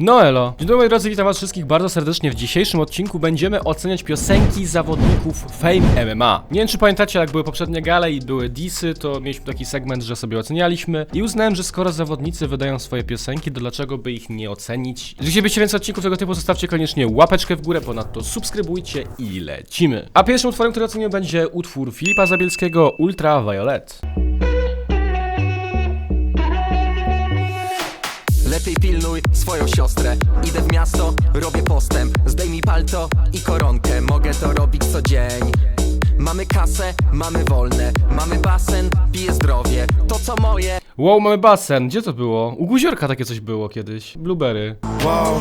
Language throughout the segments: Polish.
No elo. Dzień dobry moi drodzy, witam was wszystkich bardzo serdecznie. W dzisiejszym odcinku będziemy oceniać piosenki zawodników Fame MMA. Nie wiem czy pamiętacie, jak były poprzednie gale i były disy, to mieliśmy taki segment, że sobie ocenialiśmy i uznałem, że skoro zawodnicy wydają swoje piosenki, to dlaczego by ich nie ocenić? Jeżeli chcielibyście więcej odcinków tego typu, zostawcie koniecznie łapeczkę w górę, ponadto subskrybujcie i lecimy. A pierwszym utworem, który ocenię będzie utwór Filipa Zabielskiego Ultraviolet. Lepiej pilnuj swoją siostrę Idę w miasto, robię postęp Zdejmij palto i koronkę Mogę to robić co dzień Mamy kasę, mamy wolne Mamy basen, piję zdrowie To co moje Wow, mamy basen. Gdzie to było? U Guziorka takie coś było kiedyś. Blueberry. Wow,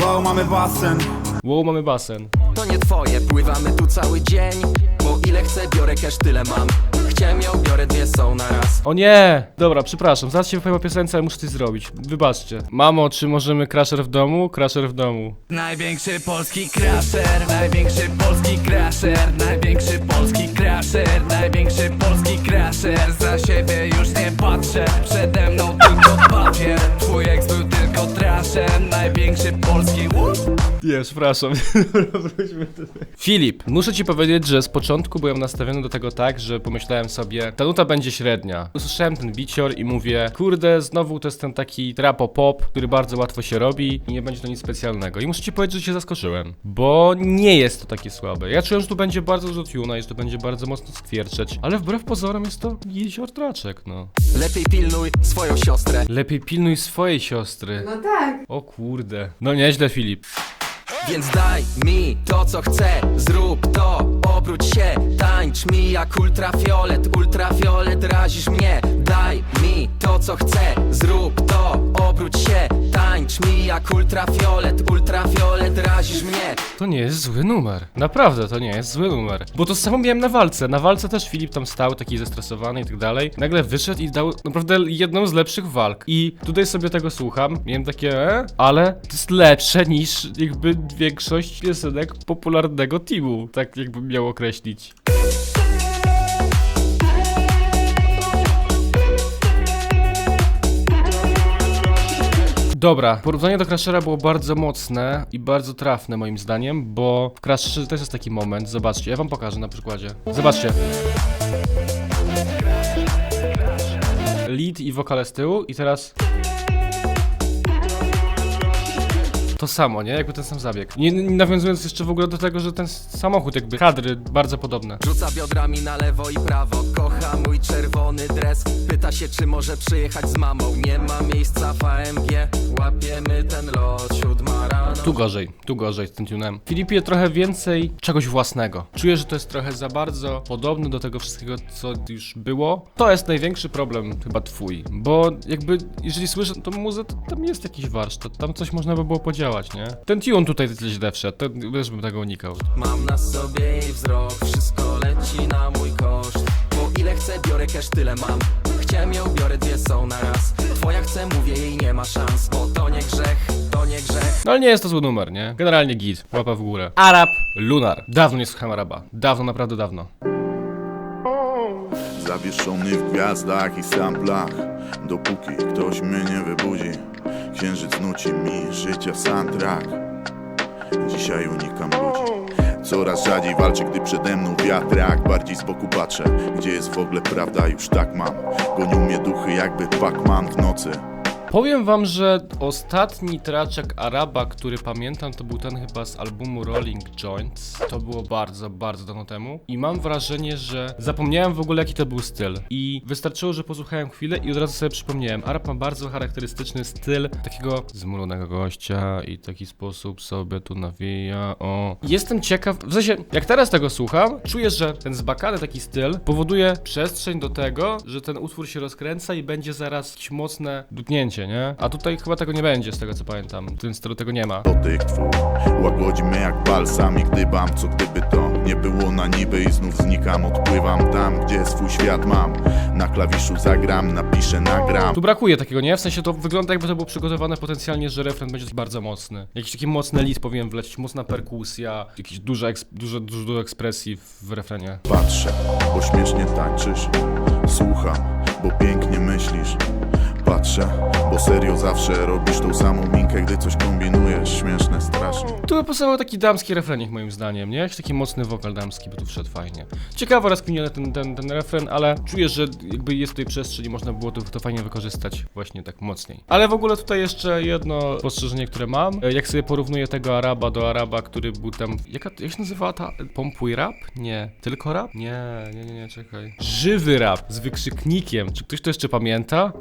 wow, mamy basen. Wow, mamy basen. To nie twoje, pływamy tu cały dzień Bo ile chcę, biorę cash, tyle mam Chciałem ją, biorę dwie, są na raz O nie! Dobra, przepraszam, zaraz się wypowiem o piosence, ale muszę coś zrobić. Wybaczcie. Mamo, czy możemy crasher w domu? Crasher w domu. Największy polski crasher, największy polski crasher, największy polski crasher, największy polski crasher. Za siebie już nie patrzę, przede mną tylko papier. Twój ex był tylko traszem, największy polski łup. Nie, przepraszam. Dobra, wróćmy tutaj. Filip, muszę ci powiedzieć, że z początku byłem nastawiony do tego tak, że pomyślałem sobie, ta nuta będzie średnia. Usłyszałem ten bicior i mówię, kurde, znowu to jest ten taki trapo pop, który bardzo łatwo się robi i nie będzie to nic specjalnego. I muszę ci powiedzieć, że się zaskoczyłem, bo nie jest to takie słabe. Ja czułem, że tu będzie bardzo dużo tuna i że to będzie bardzo mocno skwierczeć, ale wbrew pozorom jest to jezior traczek, no. Lepiej pilnuj swoją siostrę Lepiej pilnuj swojej siostry. No tak. O kurde. No nieźle, Filip. Więc daj mi to co chcę, zrób to, obróć się, tańcz mi jak ultrafiolet, ultrafiolet razisz mnie. Daj mi to co chcę, zrób to, obróć się, tańcz mi jak ultrafiolet, ultrafiolet razisz mnie. To nie jest zły numer. Naprawdę, to nie jest zły numer. Bo to samo miałem na walce. Na walce też Filip tam stał, taki zestresowany i tak dalej. Nagle wyszedł i dał naprawdę jedną z lepszych walk. I tutaj sobie tego słucham. Miałem takie, e? ale to jest lepsze niż jakby większość piosenek popularnego teamu. Tak jakbym miał określić. Dobra, porównanie do Crashera było bardzo mocne i bardzo trafne moim zdaniem, bo w Crasherze też jest taki moment, zobaczcie, ja wam pokażę na przykładzie. Zobaczcie. Lead i wokale z tyłu i teraz... To samo, nie? Jakby ten sam zabieg. Nie, nie nawiązując jeszcze w ogóle do tego, że ten samochód jakby, kadry bardzo podobne. Rzuca biodrami na lewo i prawo, kocha mój czerwony dres. Pyta się czy może przyjechać z mamą, nie ma miejsca w AMG. Łapiemy ten lot, siódma. Tu gorzej, tu gorzej z tym tunem. Filipie trochę więcej czegoś własnego. Czuję, że to jest trochę za bardzo podobne do tego wszystkiego, co już było. To jest największy problem chyba twój, bo jakby, jeżeli słyszę tą muzę, to tam jest jakiś warsztat, tam coś można by było podziałać, nie? Ten tune tutaj źle wszedł, to też bym tego unikał. Mam na sobie jej wzrok, wszystko leci na mój koszt. Bo ile chcę, biorę cash, tyle mam. Chciałem ją, biorę dwie, są na raz. Twoja chce, mówię jej nie ma szans, bo to nie grzech, nie grzech. No ale nie jest to zły numer, nie? Generalnie git, łapa w górę. Arab, Lunar. Dawno nie słuchałem Araba. Dawno, naprawdę dawno. Zawieszony w gwiazdach i samplach Dopóki ktoś mnie nie wybudzi Księżyc nuci mi życia soundtrack Dzisiaj unikam ludzi Coraz rzadziej walczę, gdy przede mną wiatrak Bardziej z boku patrzę, gdzie jest w ogóle prawda Już tak mam, gonią mnie duchy jakby Pac-Man w nocy Powiem wam, że ostatni traczek Araba, który pamiętam, to był ten chyba z albumu Rolling Joints. To było bardzo, bardzo dawno temu. I mam wrażenie, że zapomniałem w ogóle jaki to był styl. I wystarczyło, że posłuchałem chwilę i od razu sobie przypomniałem. Arab ma bardzo charakterystyczny styl takiego zmulonego gościa i taki sposób sobie tu nawija. O. Jestem ciekaw, w sensie, jak teraz tego słucham, czuję, że ten zbakany taki styl powoduje przestrzeń do tego, że ten utwór się rozkręca i będzie zaraz jakieś mocne nie? A tutaj chyba tego nie będzie, z tego co pamiętam. W tym stylu tego nie ma. Dotyk twój łagodzi mnie jak balsam I gdybam, co gdyby to nie było na niby I znów znikam, odpływam tam, gdzie swój świat mam Na klawiszu zagram, napiszę, nagram Tu brakuje takiego, nie? W sensie to wygląda jakby to było przygotowane potencjalnie, że refren będzie bardzo mocny. Jakiś taki mocny list powinien wlecieć, mocna perkusja, jakieś eks- dużo, dużo, dużo ekspresji w refrenie. Patrzę, bo śmiesznie tańczysz Słucham, bo pięknie myślisz patrzę Bo serio zawsze robisz tą samą minkę Gdy coś kombinujesz, Tu by pasował taki damski refrenik moim zdaniem, nie? Jakiś taki mocny wokal damski by tu wszedł fajnie. Ciekawo rozkminiony ten, ten, ten refren, ale czuję, że jakby jest tutaj przestrzeń i można było to, to fajnie wykorzystać właśnie tak mocniej. Ale w ogóle tutaj jeszcze jedno spostrzeżenie, które mam. E, Jak sobie porównuję tego Araba do Araba, który był tam... Jaka, jak się nazywała ta... Pompuj rap? Nie. Tylko rap? Nie, nie, nie, nie, czekaj. Żywy rap z wykrzyknikiem. Czy ktoś to jeszcze pamięta?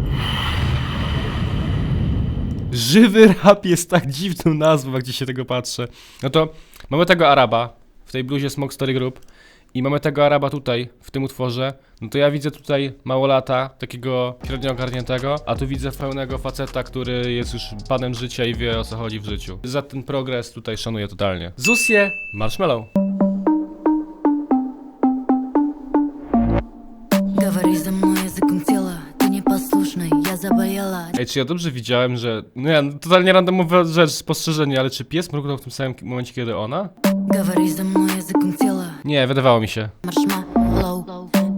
Żywy rap jest tak dziwną nazwą, jak dzisiaj tego patrzę. No to mamy tego Araba w tej bluzie Smoke Story Group i mamy tego Araba tutaj, w tym utworze. No to ja widzę tutaj małolata, takiego średnio ogarniętego, a tu widzę pełnego faceta, który jest już panem życia i wie o co chodzi w życiu. Za ten progres tutaj szanuję totalnie. Zusie Marshmallow. Говори за мной Ej, czy ja dobrze widziałem, że... No ja, totalnie randomowa rzecz, spostrzeżenie, ale czy pies mrugnął w tym samym momencie, kiedy ona? Говори за мной языком тела, Nie, wydawało mi się. маршмеллоу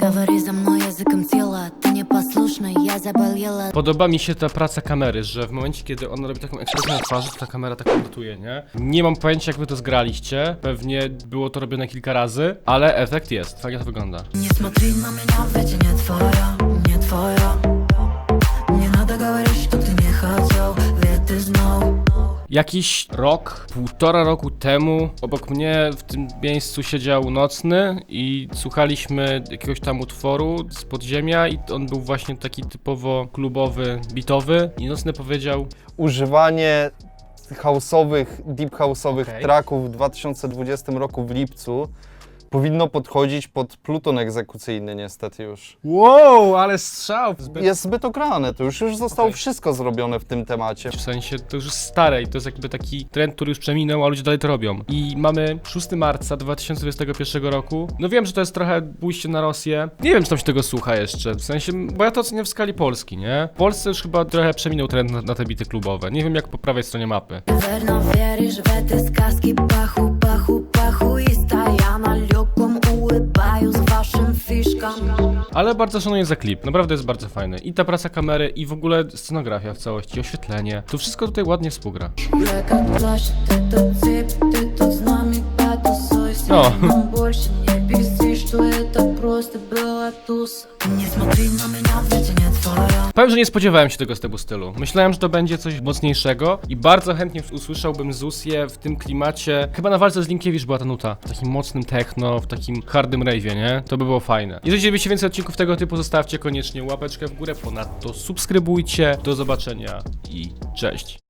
Говори за мной языком тела, ты непослушный, я заболела Podoba mi się ta praca kamery, że w momencie, kiedy on robi taką ekspresję na twarzy, to ta kamera tak notuje, nie? Nie mam pojęcia, jak wy to zgraliście. Pewnie było to robione kilka razy, ale efekt jest. Fajnie to wygląda. Не смотри на меня, ведь я не твоя, не твоя Jakiś rok, półtora roku temu, obok mnie w tym miejscu siedział Nocny i słuchaliśmy jakiegoś tam utworu z podziemia i on był właśnie taki typowo klubowy, bitowy i Nocny powiedział używanie house'owych, deep house'owych Okej. tracków w 2020 roku w lipcu Powinno podchodzić pod pluton egzekucyjny niestety już. Wow, ale strzał! Zbyt... Jest zbyt ograne, to już, już zostało wszystko zrobione w tym temacie. W sensie to już jest stare i to jest jakby taki trend, który już przeminął, a ludzie dalej to robią. I mamy 6 marca 2021 roku. No wiem, że to jest trochę pójście na Rosję. Nie wiem, czy tam się tego słucha jeszcze. W sensie, bo ja to oceniam w skali Polski, nie? W Polsce już chyba trochę przeminął trend na, na te bity klubowe. Nie wiem, jak po prawej stronie mapy. Pewno wierzysz w te pachu Ale bardzo szanuję za klip, naprawdę jest bardzo fajny. I ta praca kamery, i w ogóle scenografia w całości, oświetlenie. Tu wszystko tutaj ładnie współgra. No. Nie Powiem, że nie spodziewałem się tego z tego stylu. Myślałem, że to będzie coś mocniejszego i bardzo chętnie usłyszałbym Zusię w tym klimacie. Chyba na walce z Linkiewicz była ta nuta. W takim mocnym techno, w takim hardym rave'ie, nie? To by było fajne. Jeżeli chcielibyście więcej odcinków tego typu, zostawcie koniecznie łapeczkę w górę. Ponadto subskrybujcie. Do zobaczenia i cześć.